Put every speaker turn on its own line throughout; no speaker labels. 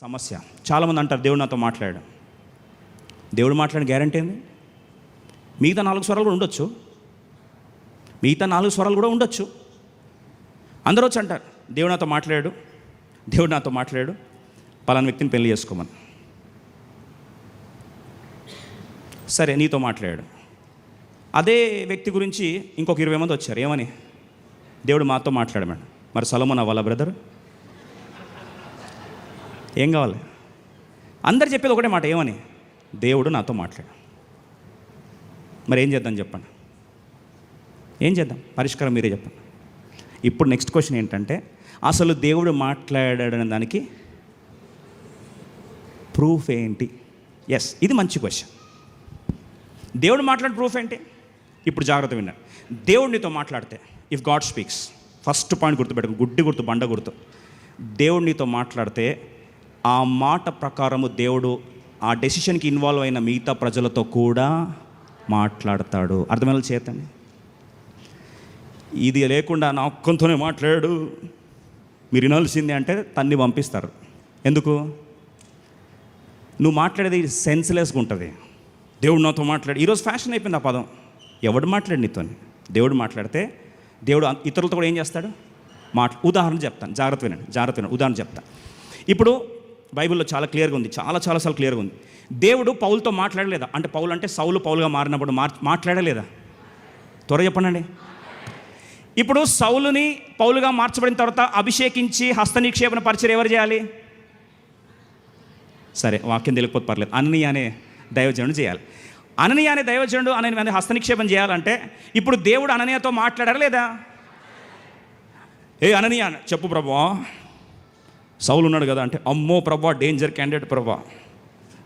సమస్య. చాలామంది అంటారు దేవుడు నాతో మాట్లాడాడు దేవుడు మాట్లాడిన గ్యారంటీ ఏంది? మిగతా నాలుగు స్వరాలు కూడా ఉండొచ్చు. మిగతా నాలుగు స్వరాలు కూడా ఉండొచ్చు. అందరూ వచ్చి అంటారు దేవుడు నాతో మాట్లాడాడు దేవుడు నాతో మాట్లాడాడు పలానా వ్యక్తిని పెళ్ళి చేసుకోమని. సరే నీతో మాట్లాడాడు అదే వ్యక్తి గురించి ఇంకొక ఇరవై మంది వచ్చారు. ఏమని? దేవుడు మాతో మాట్లాడమని మరి సొలమన్ అవ్వాలా బ్రదర్? ఏం కావాలి? అందరు చెప్పేది ఒకటే మాట ఏమని? దేవుడు నాతో మాట్లాడు. మరి ఏం చేద్దాం చెప్పండి. ఏం చేద్దాం? పరిష్కారం మీరే చెప్పండి. ఇప్పుడు నెక్స్ట్ క్వశ్చన్ ఏంటంటే అసలు దేవుడు మాట్లాడాడనే దానికి ప్రూఫ్ ఏంటి? ఎస్ ఇది మంచి క్వశ్చన్. దేవుడు మాట్లాడిన ప్రూఫ్ ఏంటి? ఇప్పుడు జాగ్రత్త విన్నాను దేవుడు నీతో మాట్లాడితే if God speaks first point గుర్తుపెట్టుకో గుడ్డి గుర్తు బండ గుర్తు. దేవుడు నీతో మాట్లాడితే ఆ మాట ప్రకారము దేవుడు ఆ డెసిషన్కి ఇన్వాల్వ్ అయిన మిగతా ప్రజలతో కూడా మాట్లాడతాడు. అర్థమైన చేతండి ఇది లేకుండా నా ఒక్కంతోనే మాట్లాడు. మీరు వినాల్సిందే అంటే తన్ని పంపిస్తారు. ఎందుకు? నువ్వు మాట్లాడేది సెన్స్లెస్గా ఉంటుంది. దేవుడు నాతో మాట్లాడు. ఈరోజు ఫ్యాషన్ అయిపోయింది ఆ పదం. ఎవడు మాట్లాడి నీతో దేవుడు మాట్లాడితే దేవుడు ఇతరులతో కూడా ఏం చేస్తాడు? మాట ఉదాహరణ చెప్తాను. జాగ్రత్త వినండి. జాగ్రత్త వినండి. ఉదాహరణ చెప్తాను ఇప్పుడు బైబిల్లో చాలా క్లియర్గా ఉంది చాలా చాలా క్లియర్గా ఉంది. దేవుడు పౌలతో మాట్లాడలేదా? అంటే పౌలు అంటే సౌలు పౌలుగా మారినప్పుడు మార్ మాట్లాడలేదా? త్వర చెప్పండి ఇప్పుడు సౌలుని పౌలుగా మార్చబడిన తర్వాత అభిషేకించి హస్త నిక్షేపణ పరిచయం ఎవరు చేయాలి? సరే వాక్యం తెలియకపోతే పర్లేదు. అననీయ అనే దైవజనుడు చేయాలి. అననీయ అనే దైవజనుడు అనే హస్త నిక్షేపం చేయాలంటే ఇప్పుడు దేవుడు అననీయతో మాట్లాడారా లేదా ఏ అననీయ చెప్పు ప్రభు సౌలు ఉన్నాడు కదా అంటే అమ్మో Prabha danger candidate Prabha.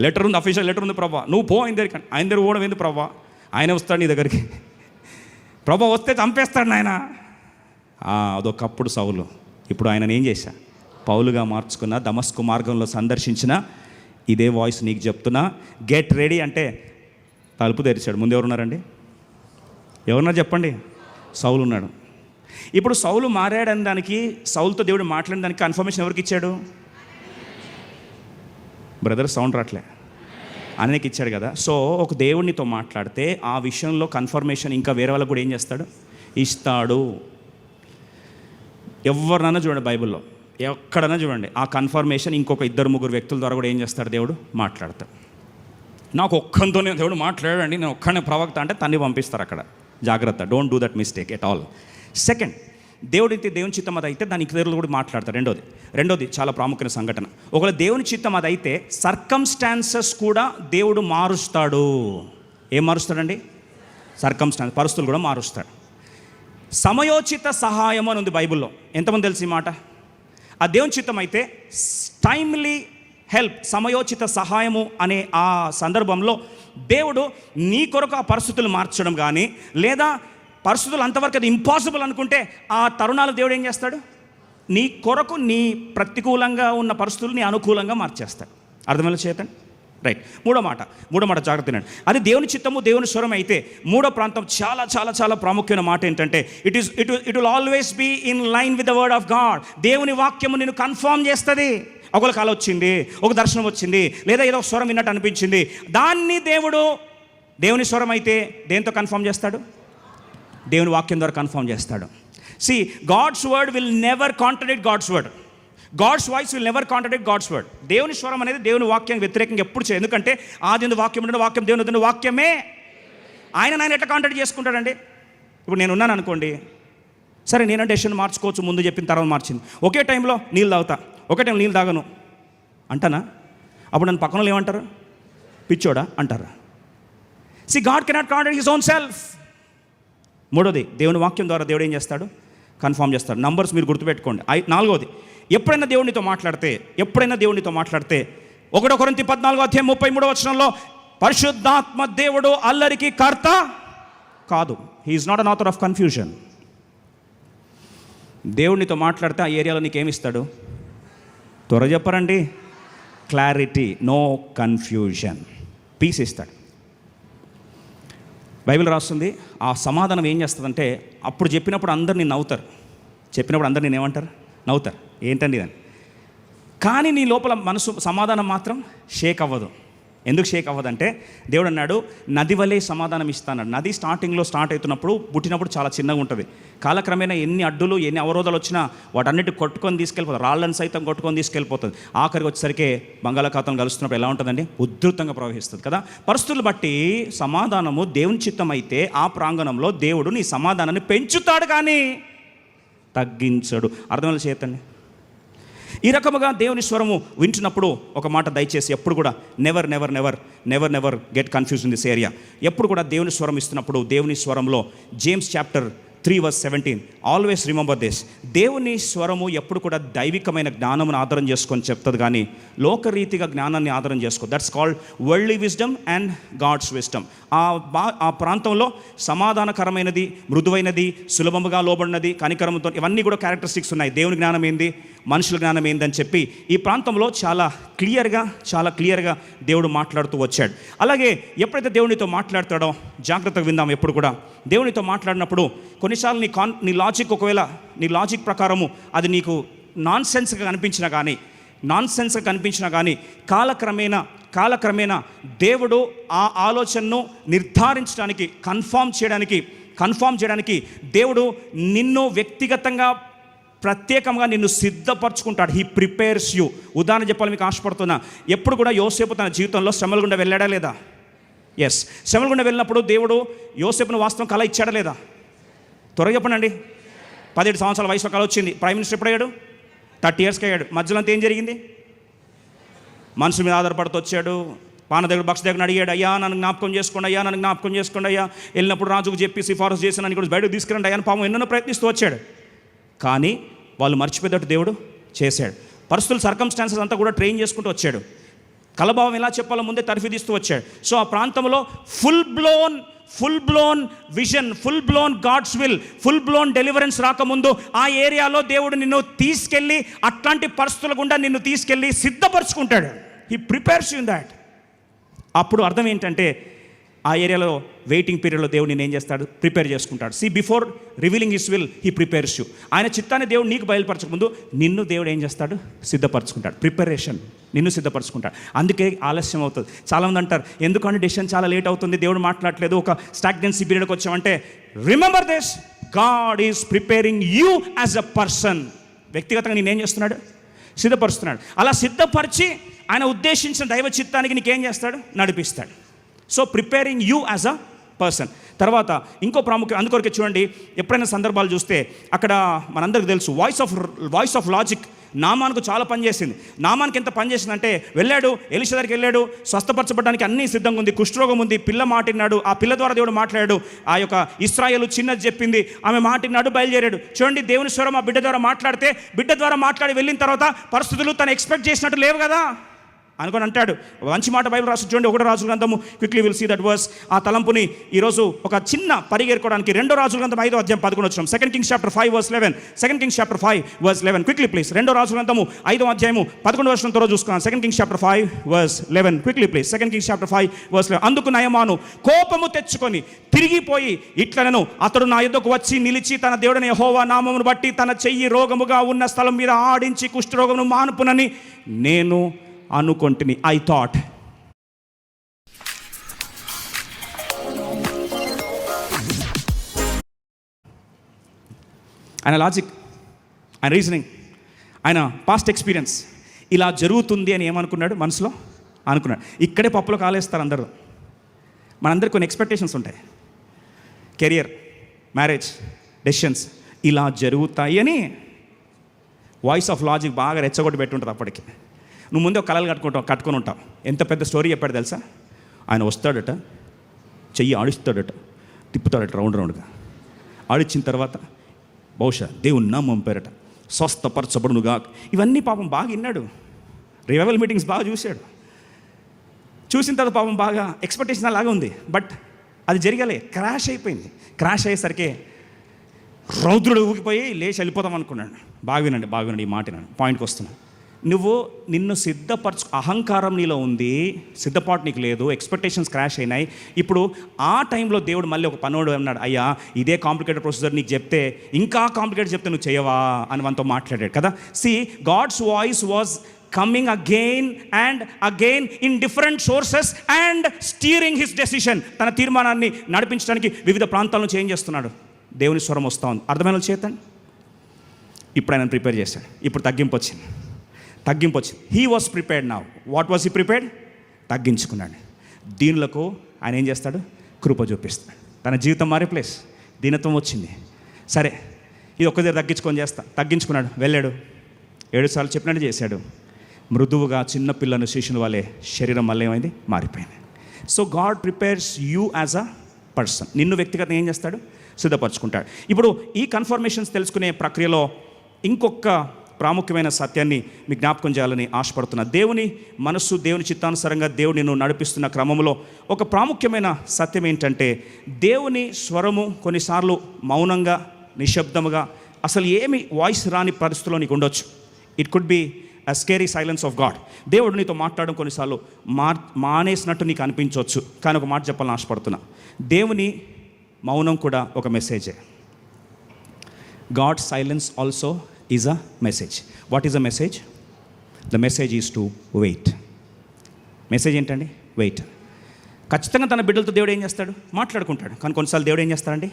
Letter ఉంది అఫీషియల్ లెటర్ ఉంది ప్రభా. నువ్వు పో ఆయన దగ్గరికి ఆయన దగ్గర పోవడం ఏంది ప్రభా? ఆయన వస్తాడు నీ దగ్గరికి. ప్రభా వస్తే చంపేస్తాడు నాయన. అదొకప్పుడు సౌలు. ఇప్పుడు ఆయన ఏం చేశా? పౌలుగా మార్చుకున్న దమస్కు మార్గంలో సందర్శించిన ఇదే వాయిస్ నీకు చెప్తున్నా. గెట్ రెడీ అంటే తలుపు తెరిచాడు. ముందు ఎవరున్నారండి? ఎవరున్నారు చెప్పండి? సౌలు ఉన్నాడు. ఇప్పుడు సౌలు మారాడని దానికి సౌలుతో దేవుడు మాట్లాడిన దానికి కన్ఫర్మేషన్ ఎవరికి ఇచ్చాడు? బ్రదర్ సౌండ్ రావట్లే. అనేకి ఇచ్చాడు కదా. సో ఒక దేవుడినితో మాట్లాడితే ఆ విషయంలో కన్ఫర్మేషన్ ఇంకా వేరే వాళ్ళకు కూడా ఏం చేస్తాడు? ఇస్తాడు. ఎవరినైనా చూడండి బైబిల్లో. ఎక్కడైనా చూడండి. ఆ కన్ఫర్మేషన్ ఇంకొక ఇద్దరు ముగ్గురు వ్యక్తుల ద్వారా కూడా ఏం చేస్తాడు దేవుడు? మాట్లాడతాడు. నాకు ఒక్కంతోనే దేవుడు మాట్లాడండి నేను ఒక్కనే ప్రవక్త అంటే తన్ని పంపిస్తారు అక్కడ. జాగ్రత్త. Don't do that mistake at all second దేవుడైతే దేవుని చిత్తం అది అయితే దాని ఇతరులు కూడా మాట్లాడతారు. రెండోది రెండోది చాలా ప్రాముఖ్యమైన సంఘటన. ఒకవేళ దేవుని చిత్తం అది అయితే సర్కమ్స్టాన్సెస్ కూడా దేవుడు మారుస్తాడు. ఏం మారుస్తాడండి? సర్కమ్స్టాన్స్ పరిస్థితులు కూడా మారుస్తాడు. సమయోచిత సహాయం అని ఉంది బైబిల్లో. ఎంతమంది తెలిసి మాట? ఆ దేవుని చిత్తం అయితే టైమ్లీ హెల్ప్ సమయోచిత సహాయము అనే ఆ సందర్భంలో దేవుడు నీ కొరకు ఆ పరిస్థితులు మార్చడం కానీ లేదా పరిస్థితులు అంతవరకు అది ఇంపాసిబుల్ అనుకుంటే ఆ తరుణాలు దేవుడు ఏం చేస్తాడు? నీ కొరకు నీ ప్రతికూలంగా ఉన్న పరిస్థితులు నీ అనుకూలంగా మార్చేస్తాడు. అర్థమయ్యే చేతండి రైట్. మూడో మాట మూడో మాట జాగ్రత్త వినండి. అది దేవుని చిత్తము దేవుని స్వరం అయితే మూడో ప్రాంతం చాలా చాలా చాలా ప్రాముఖ్యమైన మాట ఏంటంటే it is it it will always be in line with the word of God దేవుని వాక్యము నేను కన్ఫర్మ్ చేస్తుంది. ఒకళ్ళ కాల వచ్చింది ఒక దర్శనం వచ్చింది లేదా ఏదో ఒక స్వరం విన్నట్టు అనిపించింది. దాన్ని దేవుడు దేవుని స్వరం అయితే దేంతో కన్ఫర్మ్ చేస్తాడు? దేవుని వాక్యం ద్వారా కన్ఫర్మ్ చేస్తాడు. See God's word will never contradict God's word God's voice will never contradict God's word దేవుని స్వరం అనేది దేవుని వాక్యానికి వ్యతిరేకంగా ఎప్పుడు చేయదు ఎందుకంటే ఆది వాక్యం ఉండే వాక్యం దేవుని వద్ద వాక్యమే. ఆయన ఆయన ఎట్లా కాంట్రాక్ట్ చేసుకుంటాడండి? ఇప్పుడు నేను ఉన్నాను అనుకోండి. సరే నేను డెసిషన్ మార్చుకోవచ్చు ముందు చెప్పిన తర్వాత మార్చింది. ఒకే టైంలో నీళ్ళు తాగుతా. ఒకే టైంలో నీళ్ళు తాగను. అంటానా? అప్పుడు నన్ను పక్కన వాళ్ళు ఏమంటారు? పిచ్చోడా? అంటారు. See God cannot contract his own self మూడోది దేవుని వాక్యం ద్వారా దేవుడు ఏం చేస్తాడు? కన్ఫామ్ చేస్తాడు. నంబర్స్ మీరు గుర్తుపెట్టుకోండి. ఐ నాలుగోది ఎప్పుడైనా దేవునితో మాట్లాడితే ఎప్పుడైనా దేవునితో మాట్లాడితే ఒకటో కొరింతి పద్నాలుగో అధ్యాయం ముప్పై మూడో వచనంలో పరిశుద్ధాత్మ దేవుడు అల్లరికి కర్త కాదు. He is not an author of confusion దేవునితో మాట్లాడితే ఆ ఏరియాలో నీకేమిస్తాడు త్వర చెప్పరండి. క్లారిటీ నో కన్ఫ్యూజన్ పీస్ ఇస్తాడు. బైబిల్ రాస్తుంది ఆ సమాధానం ఏం చేస్తుందంటే అప్పుడు చెప్పినప్పుడు అందరినీ నవ్వుతారు. చెప్పినప్పుడు అందరు నేను ఏమంటారు నవ్వుతారు. ఏంటండి దాన్ని కానీ నీ లోపల మనసు సమాధానం మాత్రం షేక్ అవ్వదు. ఎందుకు షేక్ అవ్వదంటే దేవుడు అన్నాడు నది వలె సమాధానం ఇస్తానన్నాడు. నది స్టార్టింగ్లో స్టార్ట్ అవుతున్నప్పుడు పుట్టినప్పుడు చాలా చిన్నగా ఉంటుంది. కాలక్రమేణా ఎన్ని అడ్డులు ఎన్ని అవరోధాలు వచ్చినా వాటన్నిటి కొట్టుకొని తీసుకెళ్ళిపోతుంది రాళ్ళని సైతం కొట్టుకొని తీసుకెళ్ళిపోతుంది. ఆఖరికి వచ్చేసరికి బంగాళాఖాతం కలుస్తున్నప్పుడు ఎలా ఉంటుందండి? ఉధృతంగా ప్రవహిస్తుంది కదా? పరిస్థితులు బట్టి సమాధానము దేవుని చిత్తం అయితే ఆ ప్రాంగణంలో దేవుడు నీ సమాధానాన్ని పెంచుతాడు కానీ తగ్గించడు. అర్థమైనా చేతండి ఈ రకముగా దేవుని స్వరము వింటున్నప్పుడు ఒక మాట దయచేసి ఎప్పుడు కూడా never never never never never get confuse in this area ఎప్పుడు కూడా దేవుని స్వరం ఇస్తున్నప్పుడు దేవుని స్వరంలో James chapter three verse seventeen always remember this దేవుని స్వరము ఎప్పుడు కూడా దైవికమైన జ్ఞానమును ఆధారం చేసుకొని చెప్తుంది కానీ లోకరీతిగా జ్ఞానాన్ని ఆధారం చేసుకో. That's called worldly wisdom and God's wisdom ఆ బా ఆ ప్రాంతంలో సమాధానకరమైనది మృదువైనది సులభముగా లోబడినది కనికరంతో ఇవన్నీ కూడా క్యారెక్టరిస్టిక్స్ ఉన్నాయి. దేవుని జ్ఞానం ఏంది? మనుషుల జ్ఞానం ఏందని చెప్పి ఈ ప్రాంతంలో చాలా క్లియర్గా చాలా క్లియర్గా దేవుడు మాట్లాడుతూ వచ్చాడు. అలాగే ఎప్పుడైతే దేవునితో మాట్లాడతాడో జాగ్రత్తగా విందాం ఎప్పుడు కూడా. దేవునితో మాట్లాడినప్పుడు కొన్నిసార్లు నీ కాన్ నీ లాజిక్ ఒకవేళ నీ లాజిక్ ప్రకారము అది నీకు నాన్ సెన్స్గా కనిపించినా కానీ నాన్ సెన్స్గా కనిపించినా కానీ కాలక్రమేణా కాలక్రమేణా దేవుడు ఆ ఆలోచనను నిర్ధారించడానికి కన్ఫామ్ చేయడానికి కన్ఫామ్ చేయడానికి దేవుడు నిన్ను వ్యక్తిగతంగా ప్రత్యేకంగా నిన్ను సిద్ధపరచుకుంటాడు. హీ ప్రిపేర్స్ యూ ఉదాహరణ చెప్పాలి మీకు ఆశపడుతున్నా. ఎప్పుడు కూడా యోసేపు తన జీవితంలో శ్రమలు గుండా వెళ్ళాడా లేదా? ఎస్ శ్రమల వెళ్ళినప్పుడు దేవుడు యోసేపును వాస్తవం కళ ఇచ్చాడా లేదా? త్వరగా చెప్పండి పదిహేడు సంవత్సరాల వయసులో కళ వచ్చింది. ప్రైమ్ మినిస్టర్ ఎప్పుడు అయ్యాడు? థర్టీ ఇయర్స్కి అయ్యాడు. మధ్యలో అంతా ఏం జరిగింది? మనుషుల మీద ఆధారపడుతూ వచ్చాడు. పాన దగ్గర బక్స్ దగ్గర అడిగాడు అయ్యా నన్ను జ్ఞాపకం చేసుకోండి అయ్యా నన్ను జ్ఞాపకం చేసుకోండి అయ్యా. వెళ్ళినప్పుడు రాజుకు చెప్పి సిఫారసు చేసి నన్ను కూడా బయటకు తీసుకురండి అయ్యాను పాము ఎన్నెన్నో ప్రయత్నిస్తూ వచ్చాడు. కానీ వాళ్ళు మర్చిపోయేటట్టు దేవుడు చేశాడు. పరిస్థితులు సర్కమ్స్టాన్సెస్ అంతా కూడా ట్రైన్ చేసుకుంటూ వచ్చాడు. కలభావం ఎలా చెప్పాలో ముందే తర్ఫీదిస్తూ వచ్చాడు. సో ఆ ప్రాంతంలో full blown full blown vision full blown God's will full blown deliverance రాకముందు ఆ ఏరియాలో దేవుడు నిన్ను తీసుకెళ్ళి అట్లాంటి పరిస్థితుల గుండా నిన్ను తీసుకెళ్ళి సిద్ధపరచుకుంటాడు. హీ ప్రిపేర్స్ యూ దాట్ అప్పుడు అర్థం ఏంటంటే ఆ ఏరియాలో వెయిటింగ్ పీరియడ్లో దేవుడు నేను ఏం చేస్తాడు? ప్రిపేర్ చేసుకుంటాడు. See before revealing his will he prepares you ఆయన చిత్తాన్ని దేవుడు నీకు బయలుపరచకముందు నిన్ను దేవుడు ఏం చేస్తాడు? సిద్ధపరచుకుంటాడు. ప్రిపరేషన్ నిన్ను సిద్ధపరచుకుంటాడు. అందుకే ఆలస్యం అవుతుంది. చాలామంది అంటారు ఎందుకంటే డెసిషన్ చాలా లేట్ అవుతుంది? దేవుడు మాట్లాడలేదు ఒక స్టాగ్నెన్సీ పీరియడ్కి వచ్చామంటే remember this God is preparing you as a person వ్యక్తిగతంగా నేనేం చేస్తున్నాడు? సిద్ధపరుస్తున్నాడు. అలా సిద్ధపరిచి ఆయన ఉద్దేశించిన దైవ చిత్తానికి నీకేం చేస్తాడు? నడిపిస్తాడు. So preparing you as a person తర్వాత ఇంకో ప్రాముఖ్యం అందుకొరకే చూడండి ఎప్పుడైనా సందర్భాలు చూస్తే అక్కడ మనందరికి తెలుసు voice of voice of logic నామానికి చాలా పనిచేసింది నామానికి ఎంత పనిచేసిందంటే వెళ్ళాడు ఎలిష దగ్గరికి వెళ్ళాడు స్వస్థపరచబడడానికి అన్నీ సిద్ధంగా ఉంది కుష్ఠరోగం ఉంది పిల్ల మాటిన్నాడు ఆ పిల్ల ద్వారా దేవుడు మాట్లాడాడు ఆ యొక్క ఇస్రాయలు చిన్నది చెప్పింది ఆమె మాటిన్నాడు బయలుదేరాడు. చూడండి దేవుని స్వరం ఆ బిడ్డ ద్వారా మాట్లాడితే బిడ్డ ద్వారా మాట్లాడి వెళ్ళిన తర్వాత పరిస్థితులు తను ఎక్స్పెక్ట్ చేసినట్టు లేవు కదా. అనుకొని అంటాడు. మంచి మాట బైబిల్ రాసి చూడండి ఒకటో రాజుల గ్రంథము. Quickly will see that verse ఆ తలంపుని ఈరోజు ఒక చిన్న పరిగెరుకోవడానికి రెండో రాజుల గ్రంథం ఐదో అధ్యాయం పదకొండు వచ్చినాం. Second king chapter five verse eleven second king chapter five verse eleven quickly please రెండో రాజుల గ్రంథము ఐదో అధ్యాయము పదకొండు వర్షం త్వరగా చూసుకున్నాం. Second king chapter five verse eleven quickly please second king chapter five verse eleven అందుకు నయమాను కోపము తెచ్చుకొని తిరిగిపోయి ఇట్లనను అతడు నా యుద్ధకు వచ్చి నిలిచి తన దేవుడిని హోవా నామమును బట్టి తన చెయ్యి రోగముగా ఉన్న స్థలం మీద ఆడించి కుష్ఠరోగమును మానుపునని నేను అనుకుంటుని. ఐ థాట్ ఆయన లాజిక్ ఆయన రీజనింగ్ ఆయన పాస్ట్ ఎక్స్పీరియన్స్ ఇలా జరుగుతుంది అని ఏమనుకున్నాడు మనసులో? అనుకున్నాడు. ఇక్కడే పప్పులో కాలేస్తారు అందరూ. మనందరికి కొన్ని ఎక్స్పెక్టేషన్స్ ఉంటాయి. కెరియర్ మ్యారేజ్ డెసిషన్స్ ఇలా జరుగుతాయి అని వాయిస్ ఆఫ్ లాజిక్ బాగా రెచ్చగొట్టి పెట్టుంటుంది అప్పటికి. నువ్వు ముందే ఒక కళలు కట్టుకుంటావు కట్టుకొని ఉంటావు. ఎంత పెద్ద స్టోరీ చెప్పాడు తెలుసా? ఆయన వస్తాడట చెయ్యి ఆడిస్తాడట తిప్పుతాడట రౌండ్ రౌండ్గా. ఆడిచ్చిన తర్వాత బహుశా దేవుని నామం పేరట స్వస్థపరచబడునుగా. ఇవన్నీ పాపం బాగా విన్నాడు. రివైవల్ మీటింగ్స్ బాగా చూశాడు. చూసిన తర్వాత పాపం బాగా ఎక్స్పెక్టేషన్ అలాగే ఉంది. బట్ అది జరగలే క్రాష్ అయిపోయింది. క్రాష్ అయ్యేసరికి రౌద్రుడు ఊగిపోయి లేచి వెళ్ళిపోదాం అనుకున్నాడు. బాగా వినండి బాగా వినండి ఈ మాట పాయింట్కి వస్తున్నాను నువ్వు నిన్ను సిద్ధపరచు అహంకారం నీలో ఉంది సిద్ధపాటు నీకు లేదు ఎక్స్పెక్టేషన్స్ క్రాష్ అయినాయి. ఇప్పుడు ఆ టైంలో దేవుడు మళ్ళీ ఒక పనోడు అన్నాడు అయ్యా ఇదే కాంప్లికేటెడ్ ప్రొసీజర్ నీకు చెప్తే ఇంకా కాంప్లికేటెడ్ చెప్తే నువ్వు చేయవా? అని మనతో మాట్లాడాడు కదా. See God's voice was coming again and again in different sources and steering his decision తన తీర్మానాన్ని నడిపించడానికి వివిధ ప్రాంతాలను చేంజ్ చేస్తున్నాడు. దేవుని స్వరం వస్తూ ఉంది. అర్థమైన చేతండి ఇప్పుడు ఆయన ప్రిపేర్ చేశాడు. ఇప్పుడు తగ్గింపు వచ్చింది. తగ్గింపు వచ్చింది. హీ వాస్ ప్రిపేర్డ్ నా వాట్ వాస్ హీ ప్రిపేర్డ్ తగ్గించుకున్నాడు. దీనులకు ఆయన ఏం చేస్తాడు? కృప చూపిస్తాడు. తన జీవితం మారే ప్లేస్ దీనత్వం వచ్చింది. సరే ఇది ఒక్కదే తగ్గించుకొని చేస్తా. తగ్గించుకున్నాడు. వెళ్ళాడు. ఏడుసార్లు చెప్పినట్టు చేశాడు. మృదువుగా చిన్న పిల్లను శిష్యుల వల్లే శరీరం మళ్ళీ ఏమైంది? మారిపోయింది. So God prepares you as a person నిన్ను వ్యక్తిగతంగా ఏం చేస్తాడు? సిద్ధపరచుకుంటాడు. ఇప్పుడు ఈ కన్ఫర్మేషన్స్ తెలుసుకునే ప్రక్రియలో ఇంకొక ప్రాముఖ్యమైన సత్యాన్ని మీ జ్ఞాపకం చేయాలని ఆశపడుతున్నా. దేవుని మనస్సు దేవుని చిత్తానుసారంగా దేవుడు నిన్ను నడిపిస్తున్న క్రమంలో ఒక ప్రాముఖ్యమైన సత్యం ఏంటంటే దేవుని స్వరము కొన్నిసార్లు మౌనంగా నిశ్శబ్దముగా అసలు ఏమి వాయిస్ రాని పరిస్థితిలో నీకు ఉండొచ్చు. It could be a scary silence of God దేవుడు నీతో మాట్లాడడం కొన్నిసార్లు మా మానేసినట్టు నీకు అనిపించవచ్చు. కానీ ఒక మాట చెప్పాలని ఆశపడుతున్నా. దేవుని మౌనం కూడా ఒక మెసేజే God silence also is a message what is a message the message is to wait message ఏంటండి? వెయిట్ ఖచ్చితంగా తన బిడ్డలతో దేవుడు ఏం చేస్తాడు? మాట్లాడుకుంటాడు. కానీ కొన్నిసార్లు దేవుడు ఏం చేస్తాడండి?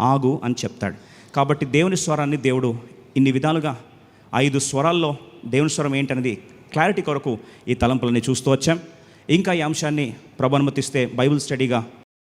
ఆగు అని చెప్తాడు. కాబట్టి దేవుని స్వరాన్ని దేవుడు ఇన్ని విధాలుగా ఐదు స్వరాల్లో దేవుని స్వరం ఏంటనేది క్లారిటీ కొరకు ఈ తలంపులని చూస్తూ వచ్చాం. ఇంకా ఈ అంశాన్ని ప్రభు అనుమతిస్తే బైబుల్ స్టడీగా